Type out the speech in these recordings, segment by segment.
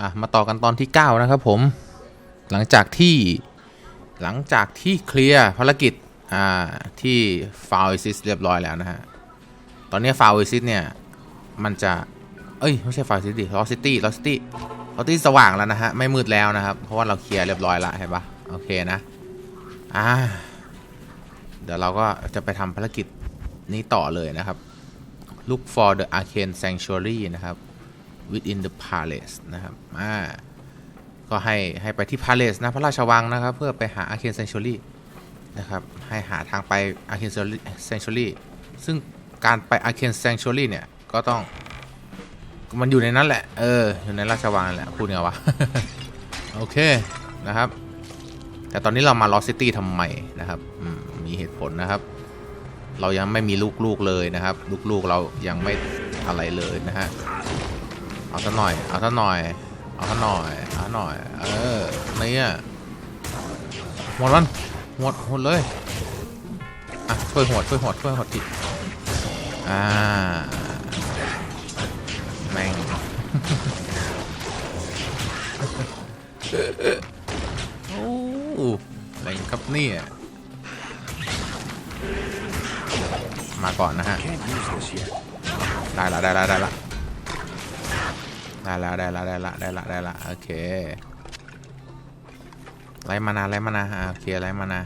อะมาต่อกันตอนที่ 9 นะครับผม หลังจากที่หลังจากที่เคลียร์ภารกิจอ่าที่ฟาวซิสเรียบร้อยแล้วนะฮะ ตอนนี้ฟาวซิสเนี่ย มันจะ เอ้ย ไม่ใช่ฟาวซิสดิลอสซิตี้ลอสซิตี้ลอสซิตี้สว่างแล้วนะฮะ ไม่มืดแล้วนะครับ เพราะว่าเราเคลียร์เรียบร้อยละเห็นปะโอเคนะ อ่า เดี๋ยวเราก็จะไปทำภารกิจนี้ต่อเลยนะครับ look for the arcane sanctuary นะครับ within the palace นะครับอ่าก็ให้ให้ไปที่ palace นะ พระราชวังนะครับ เพื่อไปหา arcane sanctuary นะครับ ให้หาทางไป arcane sanctuary ซึ่งการไป arcane sanctuary เนี่ย ก็ต้อง มันอยู่ในนั้นแหละ เออ อยู่ในราชวังนั่นแหละพูดไงวะ โอเคนะครับ แต่ตอนนี้เรามา Lost City ทำไมนะครับ มีเหตุผลนะครับเรายังไม่มีลูกๆเลยนะครับ ลูกๆเรายังไม่อะไรเลยนะฮะ เอาซะหน่อย เอาซะหน่อย เอาซะหน่อย เอาหน่อย เออเนี่ยหมดมันหมดหมดเลย อะช่วยหดช่วยหดช่วยหดทีอ่า แม่งโอ้อะไรครับนี่มาก่อนนะฮะ ได้ละได้ละได้ละ ได้ละได้ละได้ละได้ละได้ละโอเคไล่มานาไล่มานาโอเคไล่มานา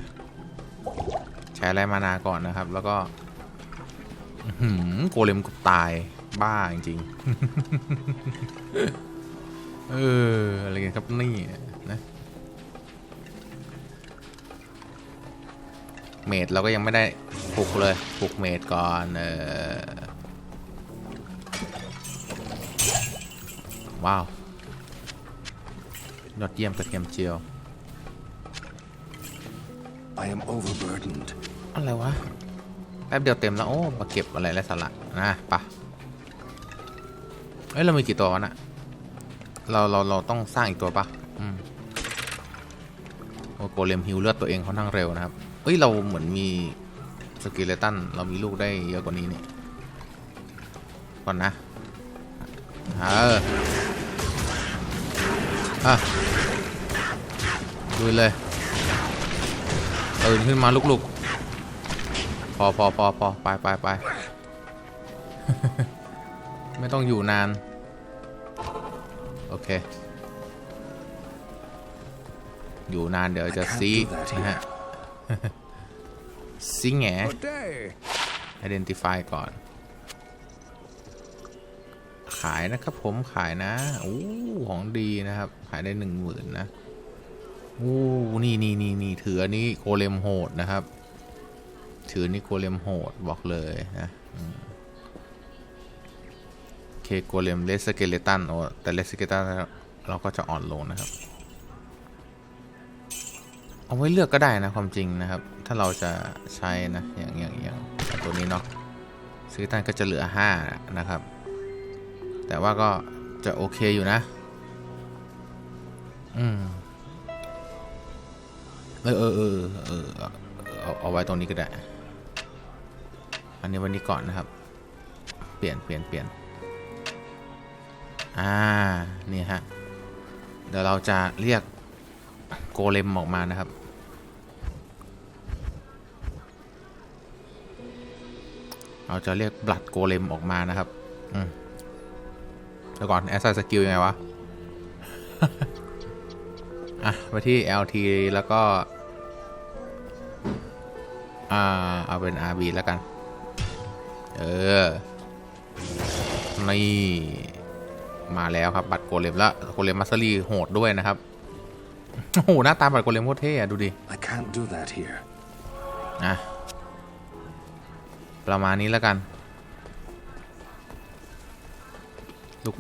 ใช้ไล่มานาก่อนนะครับ แล้วก็หืมโกเลมกูตายบ้าจริงๆเอออะไรกันครับนี่นะเมดเราก็ยังไม่ได้ปลุกเลยปลุกเมดก่อนเออ ว้าวยอดเยี่ยมกระเทียมเจียว I am overburdened. อะไรวะ แป๊บเดียวเต็มแล้ว โอ้มาเก็บอะไรไรสาระนะปะเอ้ย เรามีกี่ตัววะน่ะเราเราเราต้องสร้างอีกตัวปะอืมโอ้โกเลมฮิวเลือดตัวเองค่อนข้างเร็วนะครับ เอ้ย เราเหมือนมีสกิเลตัน เรามีลูกได้เยอะกว่านี้นี่ก่อนนะ เออ อะดูเลยตื่นขึ้นมาลุกๆ พอพอพอพอไปไปไป ไม่ต้องอยู่นาน โอเค อยู่นานเดี๋ยวจะ I can't ซี do that นะฮะซีแง day. identify ก่อน ขายนะครับผมขายนะ โอ้ ของดีนะครับ ขายได้หนึ่งหมื่นนะโอ้นี่นี่นี่นี่ถืออันนี้โกเลมโหดนะครับ ถือนี่โกเลมโหดบอกเลยนะโอเคโกเลมเลสเกเลตันโอ้แต่เลสเกเลตันเราก็จะอ่อนลงนะครับ เอาไว้เลือกก็ได้นะความจริงนะครับ ถ้าเราจะใช้นะอย่างอย่างอย่างตัวนี้เนาะซื้อตันก็จะเหลือ 5 นะครับ แต่ว่าก็จะโอเคอยู่นะ อืมเออเออเออเออเอาเอาไว้ตรงนี้ก็ได้ อันนี้วันนี้ก่อนนะครับ เปลี่ยนเปลี่ยนเปลี่ยนอ่า นี่ฮะ เดี๋ยวเราจะเรียกโกเลมออกมานะครับ เราจะเรียกบลัดโกเลมออกมานะครับ อืมเดี๋ยวก่อน แอสไซสกิลยังไงวะ อะไปที่ LT แล้วก็ อ่า เอาเป็น RB แล้วกัน เออ นี่ มาแล้วครับ บัตรโกเลมแล้วโกเลมมาสลีโหดด้วยนะครับ โอ้โห หน้าตาบัตรโกเลมโคตรเท่อะดูดิ I can't do that here. อะ ประมาณนี้แล้วกัน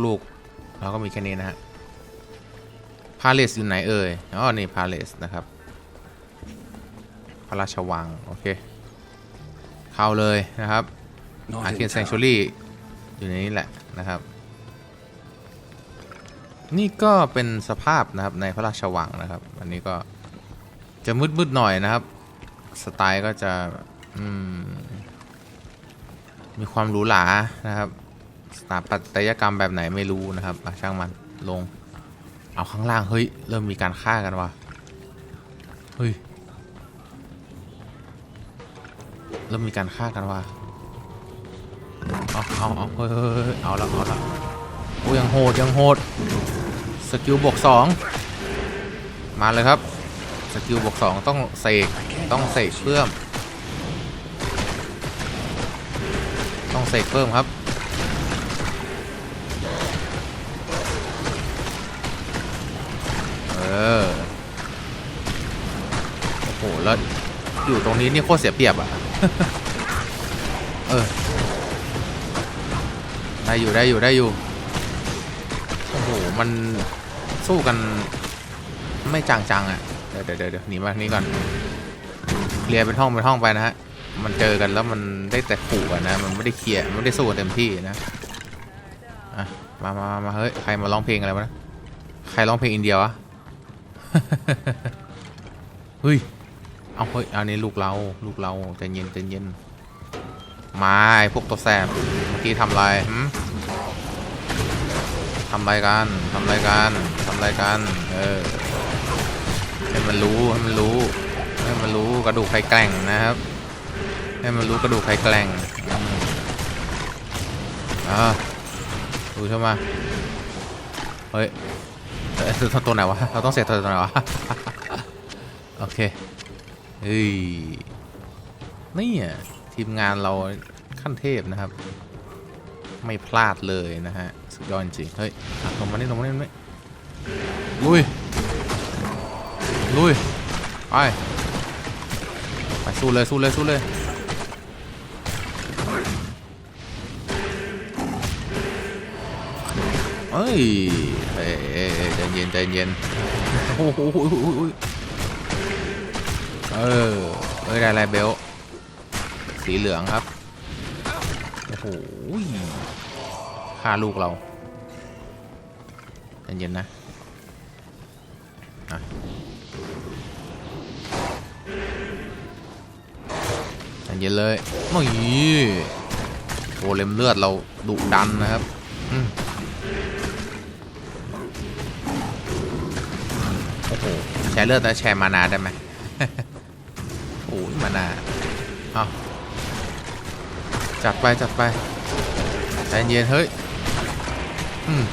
ลูกๆ เราก็มีแค่นี้นะฮะ พาเลสอยู่ไหนเอ่ย อ๋อ นี่พาเลสนะครับ พระราชวัง โอเค เข้าเลยนะครับ อา in เคนแซงชูรี่อยู่ในนี้แหละนะครับ นี่ก็เป็นสภาพนะครับในพระราชวังนะครับ อันนี้ก็จะมืดๆหน่อยนะครับ สไตล์ก็จะมมีความหรูหรานะครับสถาปัตยกรรมแบบไหนไม่รู้นะครับช่างมันลง เอาข้างล่าง เฮ้ย เริ่มมีการฆ่ากันว่ะ เฮ้ย เริ่มมีการฆ่ากันว่ะ เอาเอาเอาเฮ้ยเฮ้ยเฮ้ยเอาละเอาละโอ้ยังโหดยังโหด สกิลบวกสองมาเลยครับ สกิลบวกสองต้องเสกต้องเสกเพิ่ม ต้องเสกเพิ่มครับ หแล้วอยู่ตรงนี้นี่โคตรเสียเปรียบอะ เออ ได้อยู่ได้อยู่ได้อยู่ โอ้โห มันสู้กัน ไม่จางๆอะ เดี๋ยวเดี๋ยวเดี๋ยวหนีมานี่ก่อน เคลียร์เป็นห้องเป็นห้องไปนะฮะ มันเจอกันแล้วมันได้แต่ขู่กันนะ มันไม่ได้เคลียร์ไม่ได้สู้เต็มที่นะ อะ มามามาเฮ้ย ใครมาร้องเพลงอะไรวะนะ ใครร้องเพลงอินเดียวะเฮ้ย เอาเฮ้ยเอันนี้ลูกเราลูกเราใจเย็นใจเย็นมาไอ้พวกตัวแสบเมื่อกี้ทำอะไรหืมทำอะไรกันทำอะไรกันทำอะไรกันเออให้มันรู้ให้มันรู้ให้มันรู้กระดูกใครแกร่งนะครับ ให้มันรู้กระดูกใครแกร่งอ่าดูใช่ไหมเฮ้ยเอ้ยตัวไหนวะเราต้องเสียตัวไหนวะโอเค เฮ้ยนี่อะทีมงานเราขั้นเทพนะครับ ไม่พลาดเลยนะฮะ สุดยอดจริง เฮ้ยลงมานี่ลงมานี่ลงมลุย ลุย ไป ไป สู้เลย สู้เลย สู้เลยเอ้ยเอ้ยเอ้ยเอ้ยใจเย็นใจเย็นโอ้โห เออเอ้ยได้อะไรเบลสีเหลืองครับ โอ้โหฆ่าลูกเราเย็นนะอะเย็นเลยโอ้ยโอเลมเลือดเราดุดันนะครับโอ้โหแชร์เลือดแต่แชร์มานาได้ไหม มานาเอาจัดไปจัดไปใจเย็นเฮ้ย อืม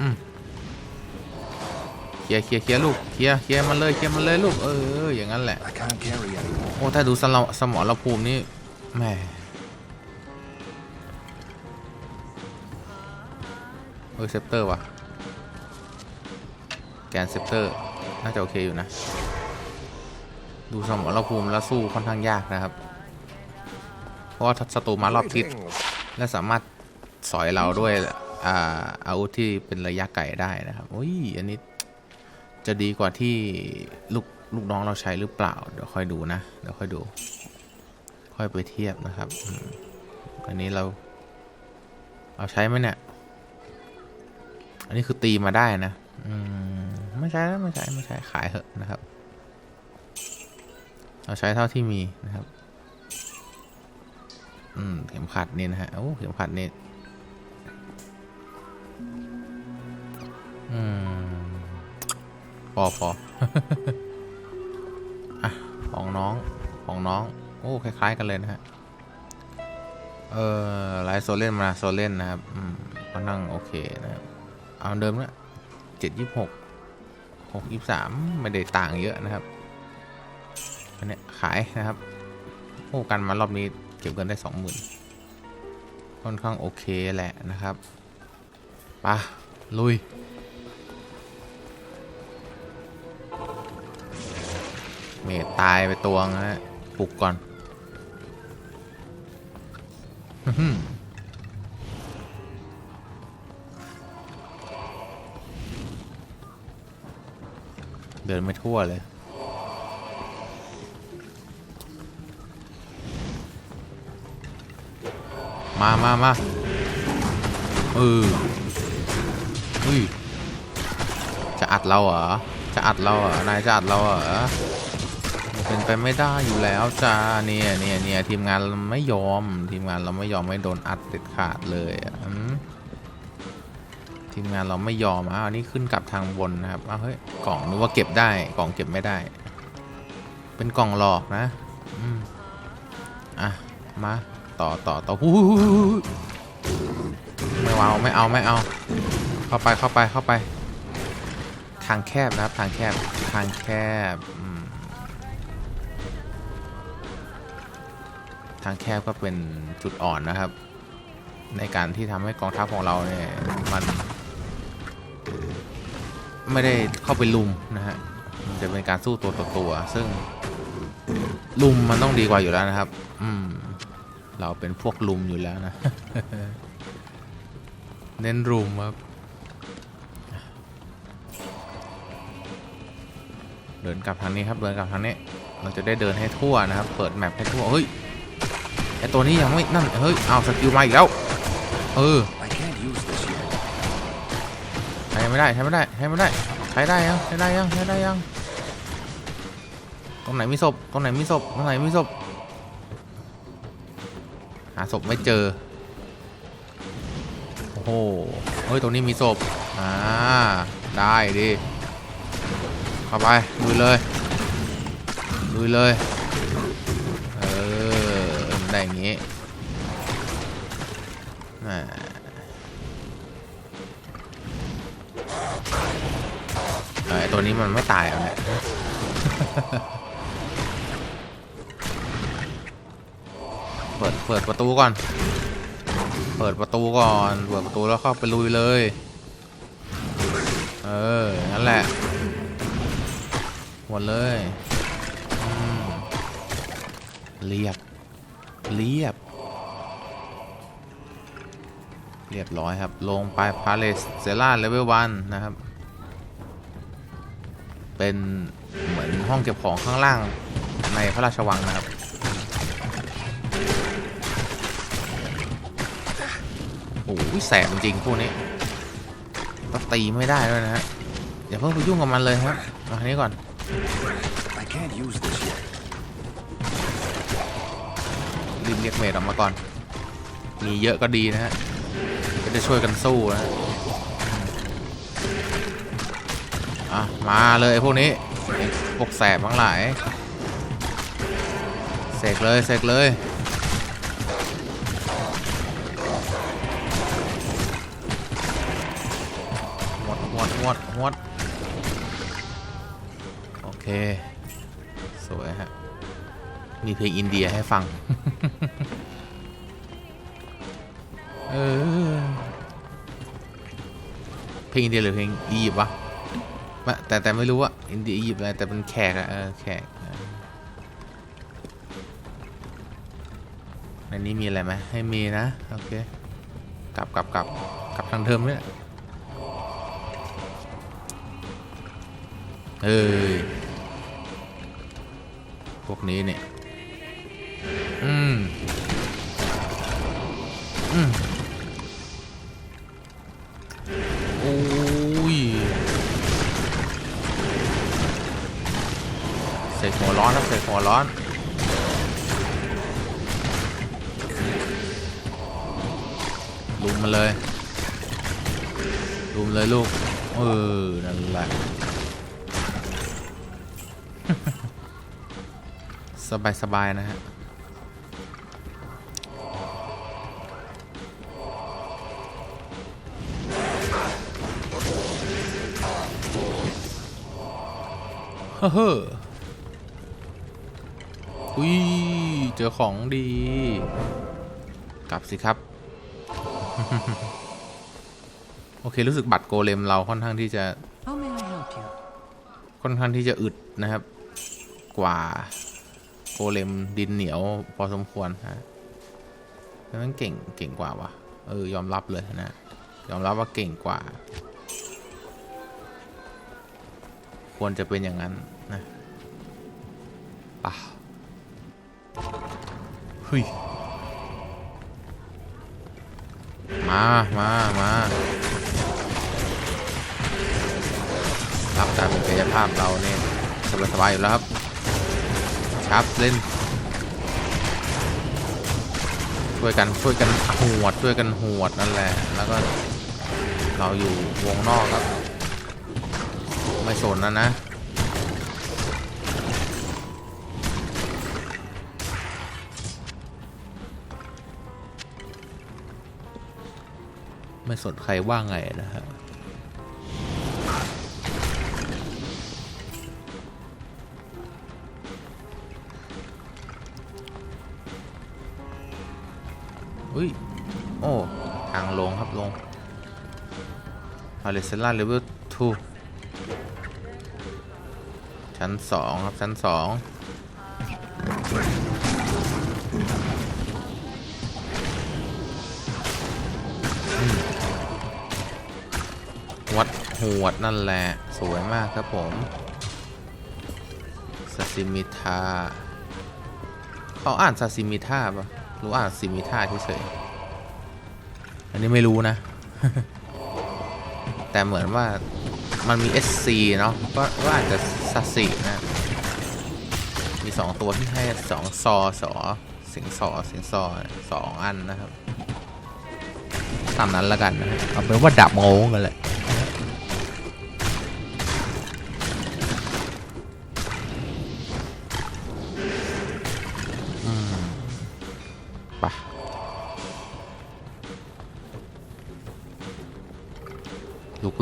อืมเคลียร์เคลียร์เคลียร์ลูกเคลียร์เคลียร์มันเลยเคลียร์มันเลยลูกเอออย่างนั้นแหละ I can't carry anymore. โอ้ถ้าดูสมองสมองระภูมินี่แหมเฮ้ยเซปเตอร์ว่ะแกนเซปเตอร์น่าจะโอเคอยู่นะ ดูสมองรภูมิแล้วสู้ค่อนข้างยากนะครับ เพราะว่าศัตรูมารอบทิศและสามารถสอยเราด้วยอาอาวุธที่เป็นระยะไกลได้นะครับโอ้ยอันนี้จะดีกว่าที่ลูกลูกน้องเราใช้หรือเปล่า เดี๋ยวค่อยดูนะ เดี๋ยวค่อยดู ค่อยไปเทียบนะครับ อันนี้เรา เอาใช้ไหมเนี่ย อันนี้คือตีมาได้นะ อืม ไม่ใช่แล้วไม่ใช่ไม่ใช่ขายเหอะนะครับ เราใช้เท่าที่มีนะครับ อืม เข็มขัดนี่นะฮะ โอ้เข็มขัดนี่อืม พอพออะ ของน้อง ของน้อง โอ้ คล้าย ๆ กันเลยนะฮะ เออไลฟ์โซเล่นมาโซเล่นนะครับ อืม ก็นั่งโอเคนะครับ เอาเดิมนะเจ็ดยี่หกหกยี่สามไม่ได้ต่างเยอะนะครับ ขายนะครับโอ้กันมารอบนี้เก็บเงินได้สองหมื่นค่อนข้างโอเคแหละนะครับปะลุยเมดตายไปตัวงนะฮะปลุกก่อนเดินไม่ทั่วเลย มามามาเออเฮ้ยจะอัดเราเหรอ จะอัดเราเหรอ นายจะอัดเราเหรอ เป็นไปไม่ได้อยู่แล้วจ้าเนี่ยเนี่ยเนี่ยทีมงานเราไม่ยอม ทีมงานเราไม่ยอมไม่โดนอัดเด็ดขาดเลยอืมทีมงานเราไม่ยอมอ้าวนนี้ขึ้นกลับทางบนนะครับอ้าวเฮ้ยกล่องนึกว่าเก็บได้กล่องเก็บไม่ได้ เป็นกล่องหลอกนะอืมอะมา ต่อต่อต่อหูไม่เอาไม่เอาไม่เอา เข้าไปเข้าไปเข้าไป ทางแคบนะครับทางแคบทางแคบทางแคบก็เป็นจุดอ่อนนะครับ ในการที่ทำให้กองทัพของเราเนี่ยมัน ไม่ได้เข้าไปลุมนะฮะมันจะเป็นการสู้ตัวต่อตัว ซึ่งลุมมันต้องดีกว่าอยู่แล้วนะครับ อืม เราเป็นพวกลุมอยู่แล้วนะ เน้นรุมครับ เดินกลับทางนี้ครับ เดินกลับทางนี้ เราจะได้เดินให้ทั่วนะครับ เปิดแมปให้ทั่ว เฮ้ย ไอตัวนี้ยังไม่นั่น เฮ้ย เอาสกิลมาอีกแล้ว เออใช้ไม่ได้ ใช้ไม่ได้ ใช้ไม่ได้ ใช้ได้ยังใช้ได้ยังใช้ได้ยัง ตรงไหนมีศพ ตรงไหนมีศพ ตรงไหนมีศพ หาศพไม่เจอ โอ้โห เฮ้ย ตรงนี้มีศพ อ่า ได้ดิเข้าไปลุยเลยลุยเลย เออมันได้อย่างงี้อ่าเออไอตัวนี้มันไม่ตายอะเนี่ย เปิด เปิดประตูก่อน เปิดประตูก่อน เปิดประตูแล้วเข้าไปลุยเลย เออ นั่นแหละ หมดเลย เรียบ เรียบ เรียบร้อยครับ ลงไปพาเลสเซล่าเลเวลวันนะครับ เป็นเหมือนห้องเก็บของข้างล่างในพระราชวังนะครับ โอ้ยแสบจริงๆพวกนี้ต้องตีไม่ได้ด้วยนะฮะอย่าเพิ่งไปยุ่งกับมันเลยครับมาทางนี้ก่อน I can't use this yet. รีบเรียกเมดออกมาก่อน มีเยอะก็ดีนะฮะ ก็จะช่วยกันสู้นะฮะอะ มาเลยไอ้พวกนี้ไอ้พวกแสบทั้งหลาย เสกเลย เสกเลย วดหวดหวดโอเค สวยฮะ มีเพลงอินเดียให้ฟัง เออ เพลงอินเดียหรือเพลงอียิปต์วะมะแต่แต่ไม่รู้ว่าอินเดียอียิปต์อะไรแต่เป็นแขกอะเออแขกเออในนี้มีอะไรไหมให้มีนะ โอเค กลับกลับกลับกลับทางเดิมเนี่ย เอ้ย พวกนี้เนี่ย อืม อืมโอ้ยเสกหัวร้อนนะเสกหัวร้อนลุมมาเลยลุมเลยลูก เออ นั่นแหละ สบายสบายๆนะฮะเฮ้ออุ้ย เจอของดี กลับสิครับ โอเค รู้สึกบัตรโกเลมเราค่อนข้างที่จะ ค่อนข้างที่จะอึดนะครับ กว่า โกเลมดินเหนียวพอสมควรฮะเพราะมันเก่งเก่งกว่าวะเออยอมรับเลยนะ ยอมรับว่าเก่งกว่า ควรจะเป็นอย่างนั้นนะป่ะเฮ้ยมามามารับการเป็นกายภาพเราเนี่ยสบายสบายๆอยู่แล้วครับ ครับเล่นช่วยกันช่วยกันหวดช่วยกันหวดนั่นแหละ แล้วก็เราอยู่วงนอกครับ ไม่สนนะนะไม่สนใครว่าไงนะฮะ พาเลเซล่าเลเวล2ชั้นสองครับ ชั้นสองวัดหวดนั่นแหละ สวยมากครับผมซาซิมิทาเขาอ่านซาซิมิทาปะรู้อ่านซิมิทาเฉยๆอันนี้ไม่รู้นะ แต่เหมือนว่ามันมี SC เนาะก็ว่าอาจจะสัสินะ มีสองตัวที่ให้สองซอสอสิงสอสิงสอสองอันนะครับ ตามนั้นแล้วกันนะเอาเป็นว่าดับโง่กันเลย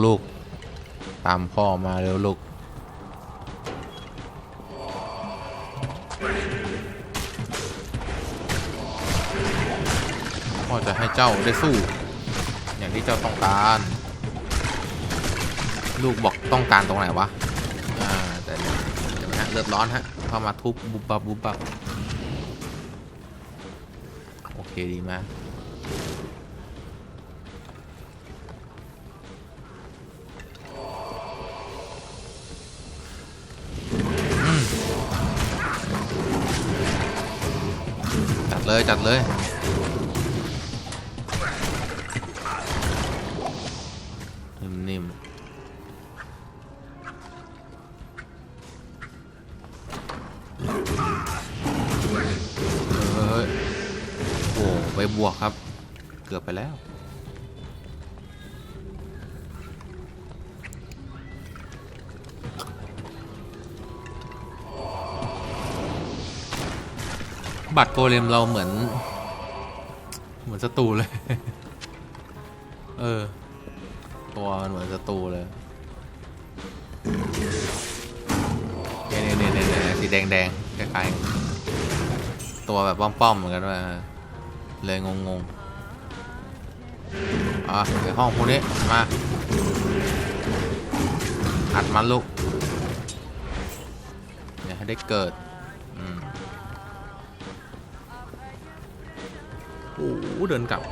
ลูก ตามพ่อมาเร็วลูก พ่อจะให้เจ้าได้สู้ อย่างที่เจ้าต้องการ ลูกบอกต้องการตรงไหนวะ อ่า แต่เดี๋ยวนะเลือดร้อนฮะเข้ามาทุบบุบบับบุบบับโอเคดีมาก เลยจัดเลยนิ่มๆเฮ้ยโอ้ไปบวกครับ เกือบไปแล้ว บัตรโกเลมเราเหมือน เหมือนศัตรูเลย เออ ตัวมันเหมือนศัตรูเลยเนี่ยเนี่ยเนี่ยเนี่ยสีแดงแดงคล้ายๆตัวแบบป้อมๆเหมือนกันว่าเลยงงๆอะในห้องพวกนี้มาอัดมันลูกอย่าให้ได้เกิด อ้เดินกลับ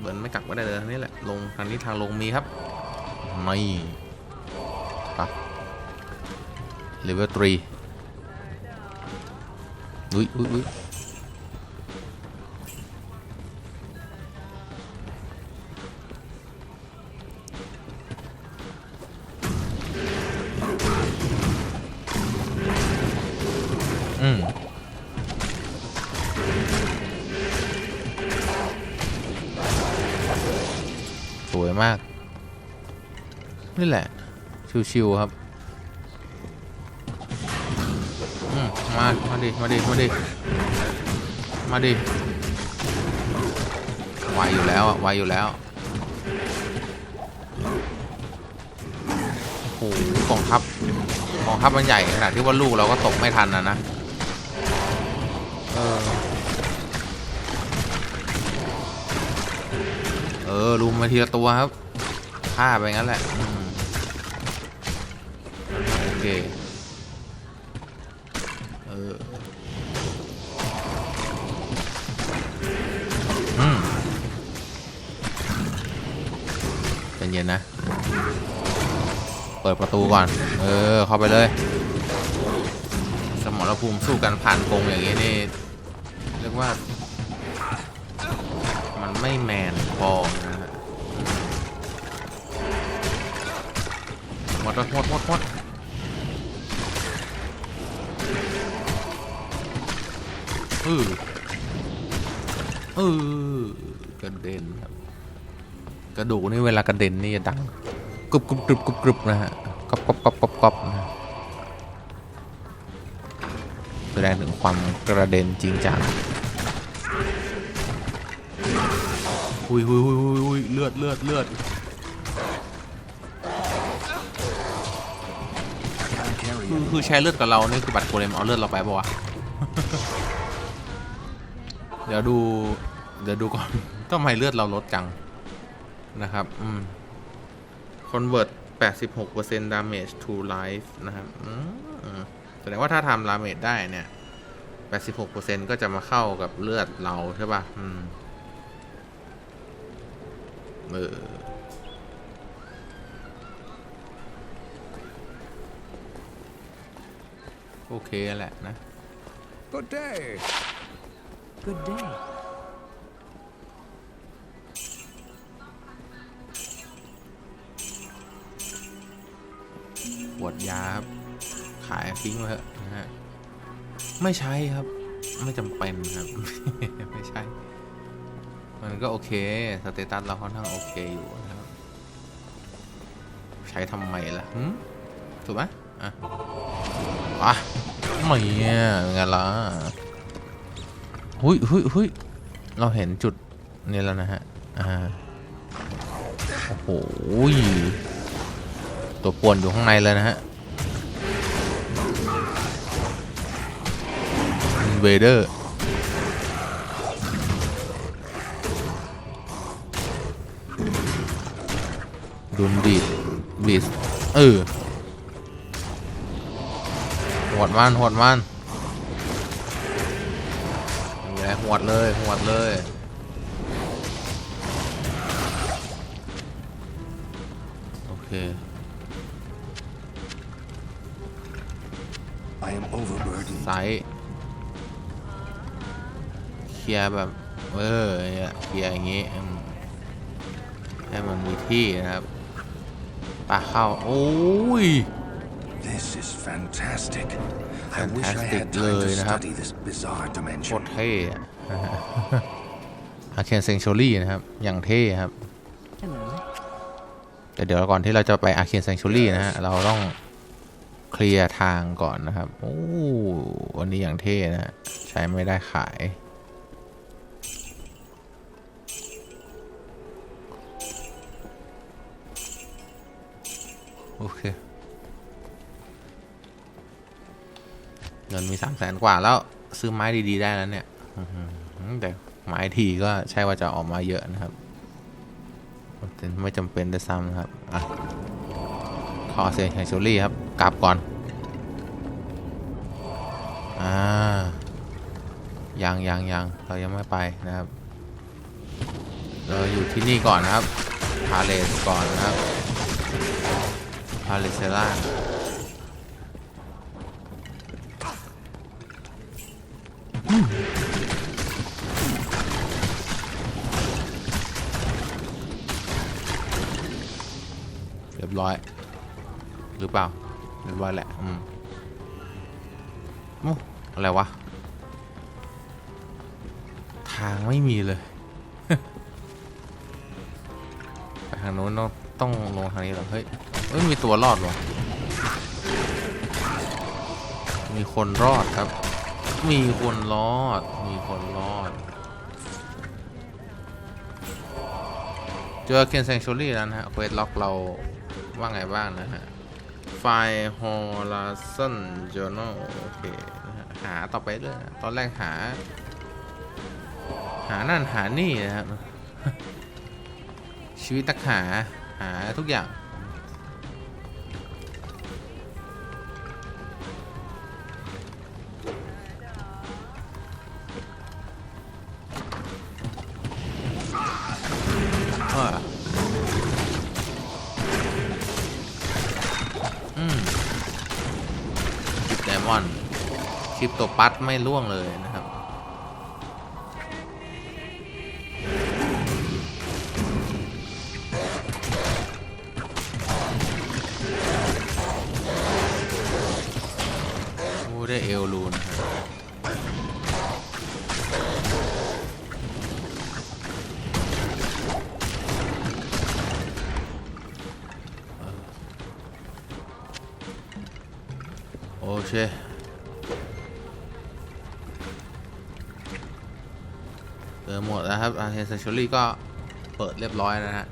เดินไม่กลับก็ได้เลยทางนี้แหละลงทางนี้ทางลงมีครับไม่ปะเลเวล3อุ้ยอุ้ยอุ้ย นี่แหละ ชิวๆครับมา มาดิ มาดิ มาดิ มาดิไวอยู่แล้วอะไวอยู่แล้ว โอ้โหกองทัพกองทัพมันใหญ่ขนาดที่ว่าลูกเราก็ตกไม่ทันนะนะ เออ เออลุมมาทีละตัวครับฆ่าไปงั้นแหละ เค เออเป็นเย็นนะ เปิดประตูก่อน เออ เข้าไปเลย สมรภูมิสู้กันผ่านกรงอย่างนี้นี่ เรียกว่า มันไม่แมนพอนะฮะหมดหมดหมดหมด เออเออกระเด่นครับ กระดูกนี่เวลากระเด็นนี่จะดังกรุบกรุบกรุบกรุบกรุบนะฮะกรอบกรอบกรอบกรอบกรอบนะฮะแสดงถึงความกระเด็นจริงจังหุยหุยหุยหุยหุยเลือดเลือดเลือด Can't carry คือ it. คือใช้เลือดกับเรานี่คือบัตรโกเลมเอาเลือดเราไปปะวะเดี๋ยวดู เดี๋ยวดูก่อน ทำไมเลือดเราลดจัง นะครับ อืม convert 86% damage to life นะครับอืมแสดงว่าถ้าทำ damage ได้เนี่ย 86%ก็จะมาเข้ากับเลือดเราใช่ป่ะ อืม เออโอเคแหละนะ Good day. Good day. ขวดยาครับ ขายทิ้งไว้เถอะนะฮะ ไม่ใช้ครับ ไม่จำเป็นครับ ไม่ใช่ มันก็โอเค สเตตัสเราค่อนข้างโอเคอยู่นะครับ ใช้ทำไมล่ะหึถูกไหมอะวะไม่เนี่ยเป็นไงล่ะ หุยหุยหุยเราเห็นจุดนี้แล้วนะฮะ อ่า โอ้โหตัวป่วนอยู่ข้างในเลยนะฮะเวเดอร์ดุนบีดบีดเออหดมันหดมัน หละหวดเลยหวดเลย โอเค I am overburdened. ไซส์เคลียร์แบบ เออเนี่ยเคลียร์อย่างงี้อืมให้มันมีที่นะครับปลาเข้า โอ้ย This is fantastic. I wish I Fantastic had time to เลยนะครับ study this bizarre โค dimension. ตรเท่อาเคนเซงช u รี่นะครับ อย่างเท่ครับ Hello. แต่เดี๋ยวก่อนที่เราจะไปอาเคน a ซ c ช u รี่นะฮะ เราต้องเคลียร์ทางก่อนนะครับ โอ้วันนี้อย่างเท่นะฮะ ใช้ไม่ได้ขายโอเคเงินมีสามแสนกว่าแล้ว ซื้อไม้ดี ๆ ได้แล้วเนี่ยอื้อหือ แต่ไม้ทีก็ใช่ว่าจะออกมาเยอะนะครับแต่ไม่จำเป็นได้วยซ้ำนะครับอะขอเสียงแห่งโชลี่ครับกลับก่อนอ่ายังยังยังเรายังไม่ไปนะครับ เราอยู่ที่นี่ก่อนนะครับพาเลสก่อนนะครับพาเลสเซล่าเรี ยบร้อย หรือเปล่า เรียบร้อยแหละ อืมโอ้อะไรวะ ทางไม่มีเลย ไปทางโน้นต้องต้องลงทางนี้หรอ เฮ้ยเอ้ย มีตัวรอดวะมีคนรอดครับ มีคนรอด มีคนรอด เจอเคนเซงชูรี่แล้วนะฮะเควสล็อกเรา ว่าไงบ้างนะฮะ ไฟล์ฮอลลาสันจ o ร์นโอเคนะฮะหาต่อไปเรื่อยนะตอนแรกหา หานั่นหานี่นะครับ ชีวิตตักหา หาทุกอย่าง ลิปตัวปัดไม่ล่วงเลยนะครับ โอ้ได้เอลลูนครับโอเค ครับเฮนเซชอรี่ก็เปิดเรียบร้อยแล้วนะฮะ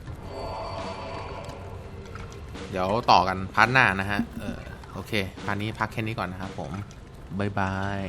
เดี๋ยวต่อกันพาร์ทหน้านะฮะ เออโอเคพาร์ทนี้พักแค่นี้ก่อนนะครับผม บ๊ายบาย